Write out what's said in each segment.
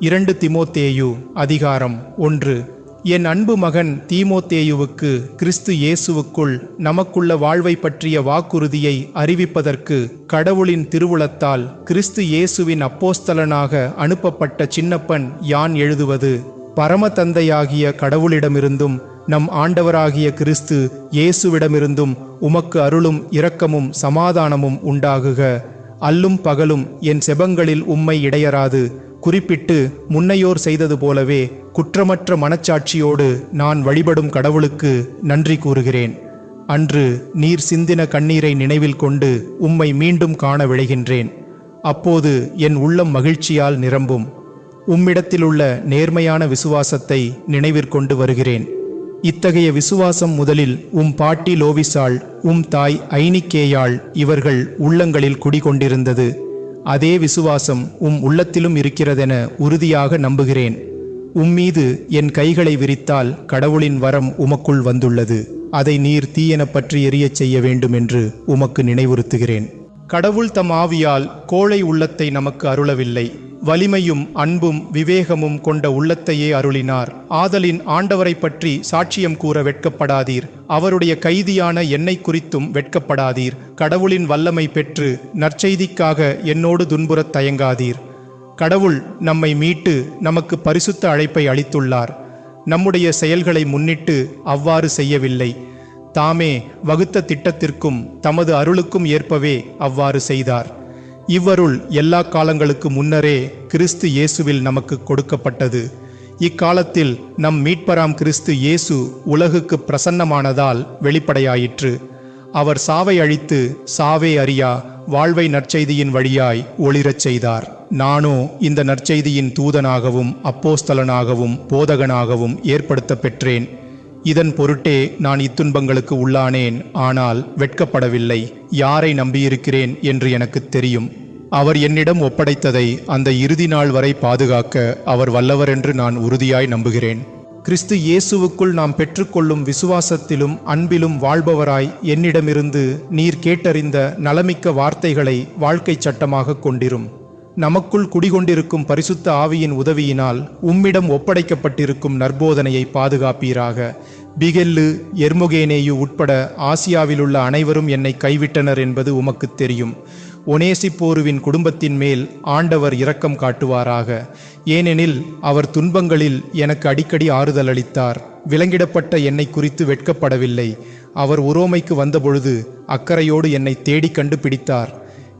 இரண்டு திமோத்தேயு அதிகாரம் ஒன்று. என் அன்பு மகன் தீமோத்தேயுவுக்கு கிறிஸ்து இயேசுவுக்குள் நமக்குள்ள வாழ்வை பற்றிய வாக்குறுதியை அறிவிப்பதற்கு கடவுளின் திருவுளத்தால் கிறிஸ்து இயேசுவின் அப்போஸ்தலனாக அனுப்பப்பட்ட சின்னப்பன் யான் எழுதுவது பரமதந்தையாகிய கடவுளிடமிருந்தும் நம் ஆண்டவராகிய கிறிஸ்து இயேசுவிடமிருந்தும் உமக்கு அருளும் இரக்கமும் சமாதானமும் உண்டாகுக. அல்லும் பகலும் என் செபங்களில் உம்மை இடையராது. குறிப்பிட்டு முன்னையோர் செய்தது போலவே குற்றமற்ற மனச்சாட்சியோடு நான் வழிபடும் கடவுளுக்கு நன்றி கூறுகிறேன். அன்று நீர் சிந்தின கண்ணீரை நினைவில் கொண்டு உம்மை மீண்டும் காண விளைகின்றேன் அப்போது என் உள்ளம் மகிழ்ச்சியால் நிரம்பும். உம்மிடத்திலுள்ள நேர்மையான விசுவாசத்தை நினைவிற்கொண்டு வருகிறேன். இத்தகைய விசுவாசம் முதலில் உம் பாட்டி லோவிசாள் உம் தாய் ஐனிக்கேயாள் இவர்கள் உள்ளங்களில் குடிகொண்டிருந்தது. அதே விசுவாசம் உம் உள்ளத்திலும் இருக்கிறதென உறுதியாக நம்புகிறேன். உம்மீது என் கைகளை விரித்தால் கடவுளின் வரம் உமக்குள் வந்துள்ளது. அதை நீர் தீயென பற்றி எரியச் செய்ய வேண்டும் என்று உமக்கு நினைவுறுத்துகிறேன். கடவுள் தம் ஆவியால் கோழை உள்ளத்தை நமக்கு அருளவில்லை. வலிமையும் அன்பும் விவேகமும் கொண்ட உள்ளத்தையே அருளினார். ஆதலின் ஆண்டவரை பற்றி சாட்சியம் கூற வெட்கப்படாதீர். அவருடைய கைதியான என்னை குறித்தும் வெட்கப்படாதீர். கடவுளின் வல்லமை பெற்று நற்செய்திக்காக என்னோடு துன்புறத் தயங்காதீர். கடவுள் நம்மை மீட்டு நமக்கு பரிசுத்த அழைப்பை அளித்துள்ளார். நம்முடைய செயல்களை முன்னிட்டு அவ்வாறு செய்யவில்லை. தாமே வகுத்த திட்டத்திற்கும் தமது அருளுக்கும் ஏற்பவே அவ்வாறு செய்தார். இவ்வருள் எல்லா காலங்களுக்கு முன்னரே கிறிஸ்து இயேசுவில் நமக்கு கொடுக்கப்பட்டது. இக்காலத்தில் நம் மீட்பராம் கிறிஸ்து இயேசு உலகுக்கு பிரசன்னமானதால் வெளிப்படையாயிற்று. அவர் சாவை அழித்து சாவே அறியா வாழ்வை நற்செய்தியின் வழியாய் ஒளிரச் செய்தார். நானோ இந்த நற்செய்தியின் தூதனாகவும் அப்போஸ்தலனாகவும் போதகனாகவும் ஏற்படுத்த பெற்றேன். இதன் பொருட்டே நான் இத்துன்பங்களுக்கு உள்ளானேன் ஆனால் வெட்கப்படவில்லை. யாரை நம்பியிருக்கிறேன் என்று எனக்கு தெரியும். அவர் என்னிடம் ஒப்படைத்ததை அந்த இறுதி நாள் வரை பாதுகாக்க அவர் வல்லவர் என்று நான் உறுதியாய் நம்புகிறேன். கிறிஸ்து இயேசுவுக்குள் நாம் பெற்றுக்கொள்ளும் விசுவாசத்திலும் அன்பிலும் வாழ்பவராய் என்னிடமிருந்து நீர் கேட்டறிந்த நலமிக்க வார்த்தைகளை வாழ்க்கைச் சட்டமாக கொண்டிரும். நமக்குள் குடிகொண்டிருக்கும் பரிசுத்த ஆவியின் உதவியினால் உம்மிடம் ஒப்படைக்கப்பட்டிருக்கும் நற்போதனையை பாதுகாப்பீராக. பிகெல்லு எர்முகேனேயு உட்பட ஆசியாவிலுள்ள அனைவரும் என்னை கைவிட்டனர் என்பது உமக்கு தெரியும். ஒனேசிப்போருவின் குடும்பத்தின் மேல் ஆண்டவர் இரக்கம் காட்டுவாராக. ஏனெனில் அவர் துன்பங்களில் எனக்கு அடிக்கடி ஆறுதல் அளித்தார். விலங்கிடப்பட்ட என்னை குறித்து வெட்கப்படவில்லை. அவர் உரோமைக்கு வந்தபொழுது அக்கறையோடு என்னை தேடிக் கண்டுபிடித்தார்.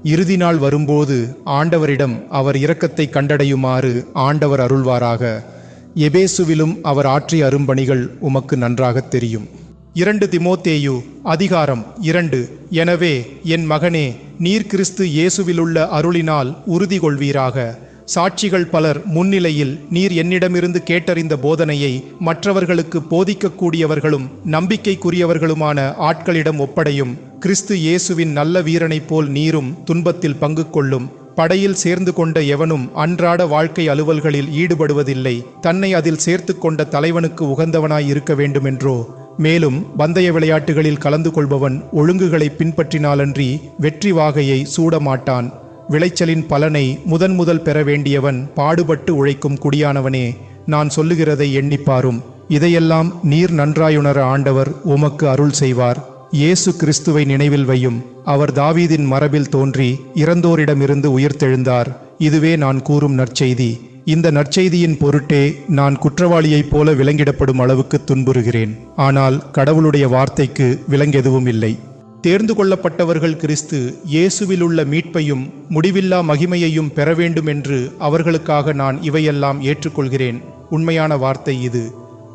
இறுதி நாள் வரும்போது ஆண்டவரிடம் அவர் இரக்கத்தை கண்டடையுமாறு ஆண்டவர் அருள்வாராக. எபேசுவிலும் அவர் ஆற்றிய அரும்பணிகள் உமக்கு நன்றாகத் தெரியும். இரண்டு திமோத்தேயு அதிகாரம் இரண்டு. எனவே என் மகனே நீர் கிறிஸ்து இயேசுவிலுள்ள அருளினால் உறுதி கொள்வீராக சாட்சிகள் பலர் முன்னிலையில் நீர் என்னிடமிருந்து கேட்டறிந்த போதனையை மற்றவர்களுக்கு போதிக்கக்கூடியவர்களும் நம்பிக்கைக்குரியவர்களுமான ஆட்களிடம் ஒப்படையும் கிறிஸ்து இயேசுவின் நல்ல வீரனைப் போல் நீரும் துன்பத்தில் பங்கு கொள்ளும். படையில் சேர்ந்து கொண்ட எவனும் அன்றாட வாழ்க்கை அலுவல்களில் ஈடுபடுவதில்லை தன்னை அதில் சேர்த்து கொண்ட தலைவனுக்கு உகந்தவனாய் இருக்க வேண்டுமென்றோ. மேலும் பந்தய விளையாட்டுகளில் கலந்து கொள்பவன் ஒழுங்குகளை பின்பற்றினாலன்றி வெற்றி வாகையை சூடமாட்டான். விளைச்சலின் பலனை முதன் முதல் பெற வேண்டியவன் பாடுபட்டு உழைக்கும் குடியானவனே நான் சொல்லுகிறதை எண்ணிப்பாரும் இதையெல்லாம் நீர் நன்றாயுணர ஆண்டவர் உமக்கு அருள் செய்வார். இயேசு கிறிஸ்துவை நினைவில் வையும். அவர் தாவீதின் மரபில் தோன்றி இறந்தோரிடமிருந்து உயிர்த்தெழுந்தார். இதுவே நான் கூறும் நற்செய்தி. இந்த நற்செய்தியின் பொருட்டே நான் குற்றவாளியைப் போல விலங்கிடப்படும் அளவுக்கு துன்புறுகிறேன். ஆனால் கடவுளுடைய வார்த்தைக்கு விலங்கெதுவும் இல்லை. தேர்ந்து கொள்ளப்பட்டவர்கள் கிறிஸ்து இயேசுவிலுள்ள மீட்பையும் முடிவில்லா மகிமையையும் பெற வேண்டும் என்று அவர்களுக்காக நான் இவையெல்லாம் ஏற்றுக்கொள்கிறேன். உண்மையான வார்த்தை இது.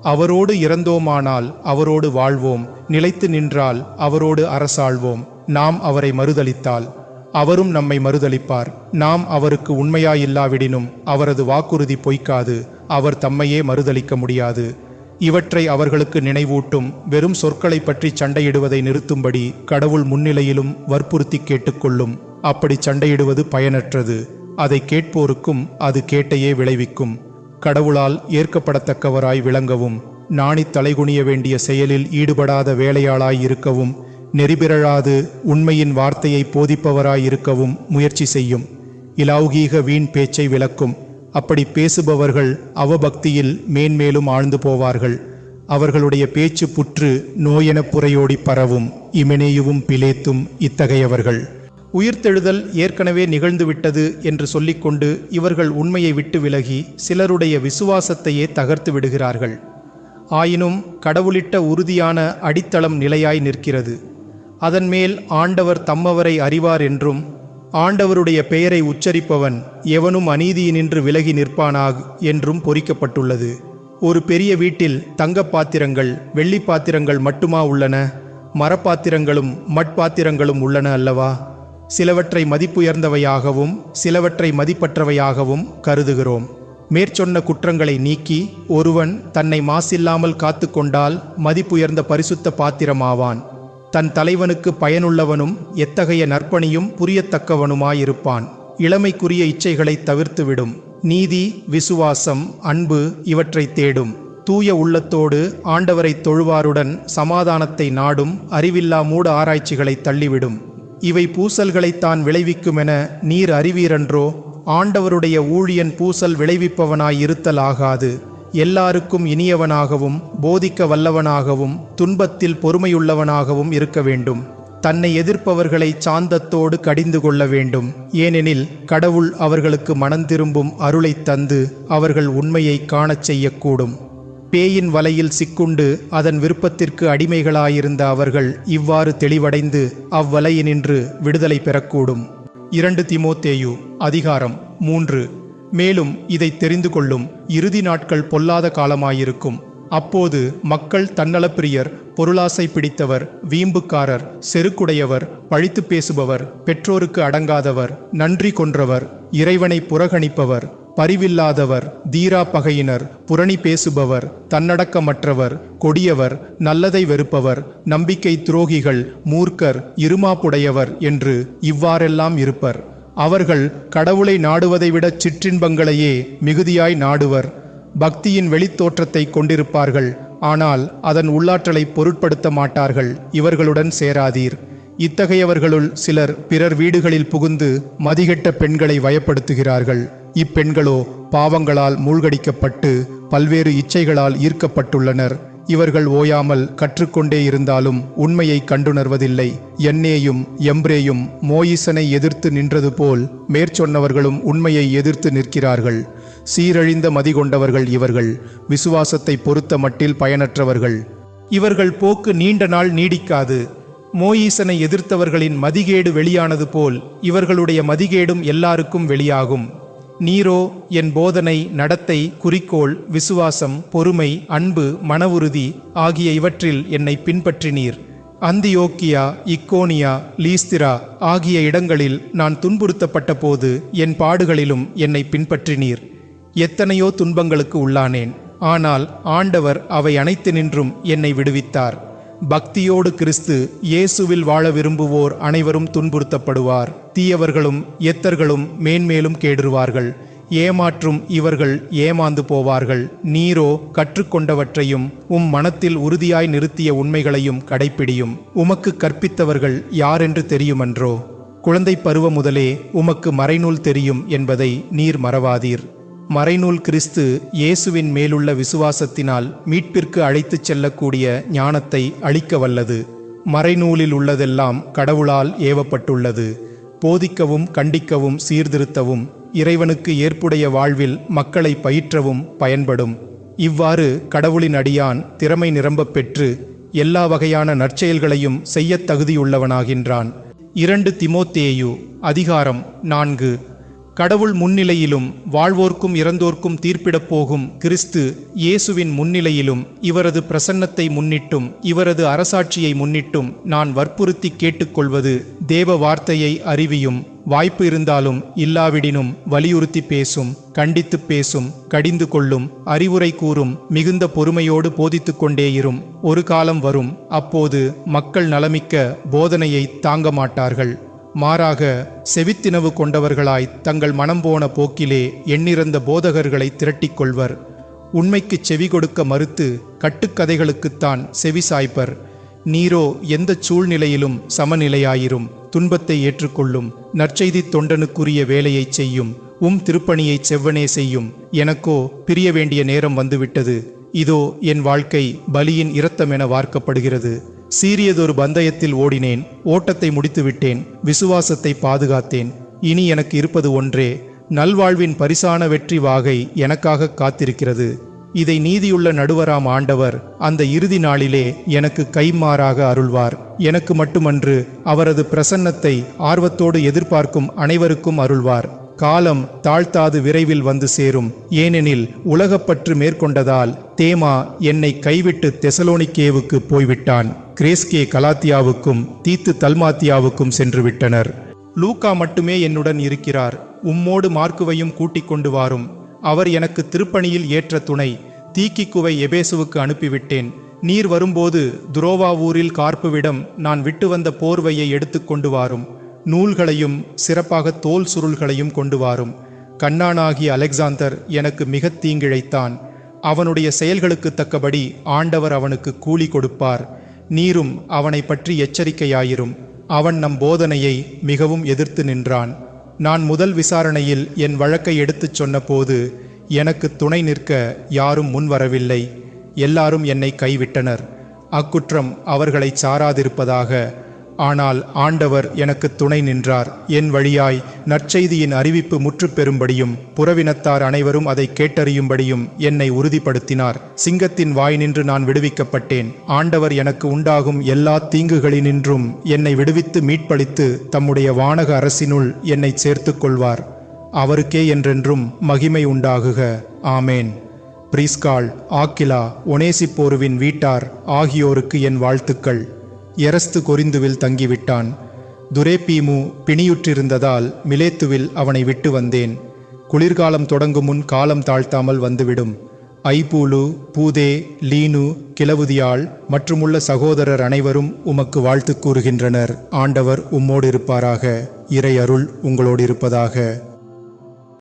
அவரோடு இறந்தோமானால் அவரோடு வாழ்வோம். நிலைத்து நின்றால் அவரோடு அரசாள்வோம் நாம் அவரை மறுதலித்தால். அவரும் நம்மை மறுதலிப்பார். நாம் அவருக்கு உண்மையாயில்லாவிடினும் அவரது வாக்குறுதி பொய்க்காது. அவர் தம்மையே மறுதலிக்க முடியாது. இவற்றை அவர்களுக்கு நினைவூட்டும் வெறும் சொற்களை பற்றி சண்டையிடுவதை நிறுத்தும்படி கடவுள் முன்னிலையிலும் வற்புறுத்தி கேட்டுக்கொள்ளும். அப்படி சண்டையிடுவது பயனற்றது. அதை கேட்போருக்கும் அது கேட்டையே விளைவிக்கும். கடவுளால் ஏற்கப்படத்தக்கவராய் விளங்கவும் நாணி தலைகுனிய வேண்டிய செயலில் ஈடுபடாத வேலையாளாய் இருக்கவும் நெறிபிரழாது உண்மையின் வார்த்தையை போதிப்பவராய் இருக்கவும் முயற்சி செய்யும். இலௌகீக வீண் பேச்சை விளக்கும். அப்படி பேசுபவர்கள் அவபக்தியில் மேன்மேலும் ஆழ்ந்து போவார்கள். அவர்களுடைய பேச்சு புற்று நோயென புறையோடி பரவும். இமெனேயுவும் பிலேத்தும் இத்தகையவர்கள். உயிர்த்தெழுதல் ஏற்கனவே நிகழ்ந்துவிட்டது என்று சொல்லிக்கொண்டு இவர்கள் உண்மையை விட்டு விலகி சிலருடைய விசுவாசத்தையே தகர்த்து விடுகிறார்கள். ஆயினும் கடவுளிட்ட உறுதியான அடித்தளம் நிலையாய் நிற்கிறது. அதன் மேல் ஆண்டவர் தம்மவரை அறிவார் என்றும் ஆண்டவருடைய பெயரை உச்சரிப்பவன் எவனும் அநீதியினின்று விலகி நிற்பானாக் என்றும் பொறிக்கப்பட்டுள்ளது. ஒரு பெரிய வீட்டில் தங்கப் பாத்திரங்கள் வெள்ளி பாத்திரங்கள் மட்டுமா உள்ளன? மரப்பாத்திரங்களும் மட்பாத்திரங்களும் உள்ளன அல்லவா? சிலவற்றை மதிப்புயர்ந்தவையாகவும் சிலவற்றை மதிப்பற்றவையாகவும் கருதுகிறோம். மேற்சொன்ன குற்றங்களை நீக்கி ஒருவன் தன்னை மாசில்லாமல் காத்துக்கொண்டால் மதிப்புயர்ந்த பரிசுத்த பாத்திரமாவான். தன் தலைவனுக்கு பயனுள்ளவனும் எத்தகைய நற்பணியும் புரியத்தக்கவனுமாயிருப்பான். இளமைக்குரிய இச்சைகளை தவிர்த்துவிடும். நீதி விசுவாசம் அன்பு இவற்றை தேடும். தூய உள்ளத்தோடு ஆண்டவரை தொழுவாருடன் சமாதானத்தை நாடும் அறிவில்லா மூட ஆராய்ச்சிகளை தள்ளிவிடும். இவை பூசல்களைத்தான் விளைவிக்குமென நீர் அறிவீரன்றோ? ஆண்டவருடைய ஊழியன் பூசல் விளைவிப்பவனாய் இருத்தல் ஆகாது எல்லாருக்கும் இனியவனாகவும் போதிக்க வல்லவனாகவும் துன்பத்தில் பொறுமையுள்ளவனாகவும் இருக்க வேண்டும். தன்னை எதிர்ப்பவர்களை சாந்தத்தோடு கடிந்து கொள்ள வேண்டும். ஏனெனில் கடவுள் அவர்களுக்கு மனந்திரும்பும் அருளைத் தந்து அவர்கள் உண்மையை காணச் செய்யக்கூடும். பேயின் வலையில் சிக்குண்டு அதன் விருப்பத்திற்கு அடிமைகளாயிருந்த அவர்கள் இவ்வாறு தெளிவடைந்து அவ்வலையினின்று விடுதலை பெறக்கூடும். இரண்டு திமோத்தேயு அதிகாரம் மூன்று. மேலும் இதை தெரிந்து கொள்ளும் இறுதி நாட்கள் பொல்லாத காலமாயிருக்கும். அப்போது மக்கள் தன்னலப்பிரியர் பொருளாசை பிடித்தவர் வீம்புக்காரர் செருக்குடையவர் பழித்து பேசுபவர் பெற்றோருக்கு அடங்காதவர் நன்றி கொன்றவர் இறைவனை புறக்கணிப்பவர் பரிவில்லாதவர் தீரா பகையினர் புரணி பேசுபவர் தன்னடக்கமற்றவர் கொடியவர் நல்லதை வெறுப்பவர் நம்பிக்கை துரோகிகள் மூர்க்கர் இருமாப்புடையவர் என்று இவ்வாறெல்லாம் இருப்பர். அவர்கள் கடவுளை நாடுவதை விட சிற்றின்பங்களையே மிகுதியாய் நாடுவர். பக்தியின் வெளித்தோற்றத்தை கொண்டிருப்பார்கள் ஆனால் அதன் உள்ளாற்றலை பொருட்படுத்த மாட்டார்கள் இவர்களுடன் சேராதீர். இத்தகையவர்களுள் சிலர் பிறர் வீடுகளில் புகுந்து மதிகெட்ட பெண்களை வயப்படுத்துகிறார்கள். இப்பெண்களோ பாவங்களால் மூழ்கடிக்கப்பட்டு பல்வேறு இச்சைகளால் ஈர்க்கப்பட்டுள்ளனர். இவர்கள் ஓயாமல் கற்றுக்கொண்டே இருந்தாலும் உண்மையை கண்டுணர்வதில்லை. என்னேயும் எம்ப்ரேயும் மோயிசனை எதிர்த்து நின்றது போல் மேற்சொன்னவர்களும் உண்மையை எதிர்த்து நிற்கிறார்கள். சீரழிந்த மதி கொண்டவர்கள் இவர்கள் விசுவாசத்தை பொறுத்த மட்டில் பயனற்றவர்கள். இவர்கள் போக்கு நீண்ட நாள் நீடிக்காது. மோயீசனை எதிர்த்தவர்களின் மதிகேடு வெளியானது போல் இவர்களுடைய மதிகேடும் எல்லாருக்கும் வெளியாகும். நீரோ என் போதனை நடத்தை குறிக்கோள் விசுவாசம் பொறுமை அன்பு மனவுறுதி ஆகிய இவற்றில் என்னை பின்பற்றினீர். அந்தியோக்கியா இக்கோனியா லீஸ்திரா ஆகிய இடங்களில் நான் துன்புறுத்தப்பட்ட போது என் பாடுகளிலும் என்னை பின்பற்றினீர். எத்தனையோ துன்பங்களுக்கு உள்ளானேன். ஆனால் ஆண்டவர் அவை அனைத்து நின்றும் என்னை விடுவித்தார். பக்தியோடு கிறிஸ்து இயேசுவில் வாழ விரும்புவோர் அனைவரும் துன்புறுத்தப்படுவார். தீயவர்களும் எத்தர்களும் மேன்மேலும் கேடுருவார்கள். ஏமாற்றும் இவர்கள் ஏமாந்து போவார்கள். நீரோ கற்றுக்கொண்டவற்றையும் உம் மனத்தில் உறுதியாய் நிறுத்திய உண்மைகளையும் கடைப்பிடியும். உமக்கு கற்பித்தவர்கள் யாரென்று தெரியுமன்றோ? குழந்தை பருவ முதலே உமக்கு மறைநூல் தெரியும் என்பதை நீர் மறவாதீர். மறைநூல் கிறிஸ்து இயேசுவின் மேலுள்ள விசுவாசத்தினால் மீட்பிற்கு அழைத்துச் செல்லக்கூடிய ஞானத்தை அளிக்க வல்லது. மறைநூலில் உள்ளதெல்லாம் கடவுளால் ஏவப்பட்டுள்ளது. போதிக்கவும் கண்டிக்கவும் சீர்திருத்தவும் இறைவனுக்கு ஏற்புடைய வாழ்வில் மக்களை பயிற்றவும் பயன்படும். இவ்வாறு கடவுளின் அடியான் திறமை நிரம்பப் பெற்று எல்லா வகையான நற்செயல்களையும் செய்யத் தகுதியுள்ளவனாகின்றான். இரண்டு திமோத்தேயு அதிகாரம் நான்கு. கடவுள் முன்னிலையிலும் வாழ்வோர்க்கும் இறந்தோர்க்கும் தீர்ப்பிடப் போகும் கிறிஸ்து இயேசுவின் முன்னிலையிலும் இவரது பிரசன்னத்தை முன்னிட்டும் இவரது அரசாட்சியை முன்னிட்டும் நான் வற்புறுத்தி கேட்டுக்கொள்வது தேவ வார்த்தையை அறிவியும் வாய்ப்பு இருந்தாலும் இல்லாவிடினும் வலியுறுத்தி பேசும் கண்டித்து பேசும் கடிந்து கொள்ளும் அறிவுரை கூறும் மிகுந்த பொறுமையோடு போதித்து கொண்டே இரும். ஒரு காலம் வரும் அப்போது மக்கள் நலமிக்க போதனையை தாங்க மாட்டார்கள். மாறாக செவித்தினவு கொண்டவர்களாய் தங்கள் மனம் போன போக்கிலே எண்ணிறந்த போதகர்களை திரட்டிக் கொள்வர் உண்மைக்குச் செவி கொடுக்க மறுத்து கட்டுக்கதைகளுக்குத்தான் செவி சாய்ப்பர். நீரோ எந்த சூழ்நிலையிலும் சமநிலையாயிரும். துன்பத்தை ஏற்றுக்கொள்ளும். நற்செய்தி தொண்டனுக்குரிய வேலையைச் செய்யும். உம் திருப்பணியை செவ்வனே செய்யும். எனக்கோ பிரிய வேண்டிய நேரம் வந்துவிட்டது. இதோ என் வாழ்க்கை பலியின் இரத்தம் என வார்க்கப்படுகிறது. சீரியதொரு பந்தயத்தில் ஓடினேன் ஓட்டத்தை முடித்துவிட்டேன் விசுவாசத்தை பாதுகாத்தேன். இனி எனக்கு இருப்பது ஒன்றே நல்வாழ்வின் பரிசான வெற்றி வாகை எனக்காக காத்திருக்கிறது. இதை நீதியுள்ள நடுவராம் ஆண்டவர் அந்த இறுதி நாளிலே எனக்கு கைமாறாக அருள்வார். எனக்கு மட்டுமன்று அவரது பிரசன்னத்தை ஆர்வத்தோடு எதிர்பார்க்கும் அனைவருக்கும் அருள்வார். காலம் தாழ்த்தாது விரைவில் வந்து சேரும் ஏனெனில் உலகப்பற்று மேற்கொண்டதால் தேமா என்னை கைவிட்டு தெசலோனிக்கேவுக்கு போய்விட்டான். கிரேஸ்கே கலாத்தியாவுக்கும் தீத்து தல்மாத்தியாவுக்கும் சென்று விட்டனர் லூக்கா மட்டுமே என்னுடன் இருக்கிறார். உம்மோடு மார்க்குவையும் கூட்டிக் கொண்டு வாரும். அவர் எனக்கு திருப்பணியில் ஏற்ற துணை. தீக்கிக்குவை எபேசுவுக்கு அனுப்பிவிட்டேன். நீர் வரும்போது துரோவா ஊரில் கார்ப்புவிடம் நான் விட்டு வந்த போர்வையை எடுத்துக்கொண்டு வாரும். நூல்களையும் சிறப்பாக தோல் சுருள்களையும் கொண்டு வாரும். கண்ணானாகிய அலெக்சாந்தர் எனக்கு மிக தீங்கிழைத்தான். அவனுடைய செயல்களுக்கு தக்கபடி ஆண்டவர் அவனுக்கு கூலி கொடுப்பார். நீரும் அவனை பற்றி எச்சரிக்கையாயிரும். அவன் நம் போதனையை மிகவும் எதிர்த்து நின்றான். நான் முதல் விசாரணையில் என் வழக்கை எடுத்துச் சொன்னபோது எனக்கு துணை நிற்க யாரும் முன்வரவில்லை எல்லாரும் என்னை கைவிட்டனர். அக்குற்றம் அவர்களைச் சாராதிருப்பதாக ஆனால் ஆண்டவர் எனக்கு துணை நின்றார். என் வழியாய் நற்செய்தியின் அறிவிப்பு முற்றுப்பெறும்படியும் புறவினத்தார் அனைவரும் அதை கேட்டறியும்படியும் என்னை உறுதிப்படுத்தினார். சிங்கத்தின் வாய் நின்று நான் விடுவிக்கப்பட்டேன். ஆண்டவர் எனக்கு உண்டாகும் எல்லா தீங்குகளினின்றும் என்னை விடுவித்து மீட்பளித்து தம்முடைய வானக அரசினுள் என்னை சேர்த்து கொள்வார் அவருக்கே என்றென்றும் மகிமை உண்டாகுக. ஆமேன். பிரிஸ்கால் ஆக்கிலா ஒனேசிப்போருவின் வீட்டார் ஆகியோருக்கு என் வாழ்த்துக்கள். எரஸ்து கொரிந்துவில் தங்கிவிட்டான். துரேபீமு பிணியுற்றிருந்ததால் மிலேத்துவில் அவனை விட்டு வந்தேன். குளிர்காலம் தொடங்கும் முன் காலம் தாழ்த்தாமல் வந்துவிடும். ஐபூலு பூதே லீனு கிளவுதியாள் மற்றுமுள்ள சகோதரர் அனைவரும் உமக்கு வாழ்த்து கூறுகின்றனர். ஆண்டவர் உம்மோடு இருப்பாராக இறை அருள் உங்களோடு இருப்பதாக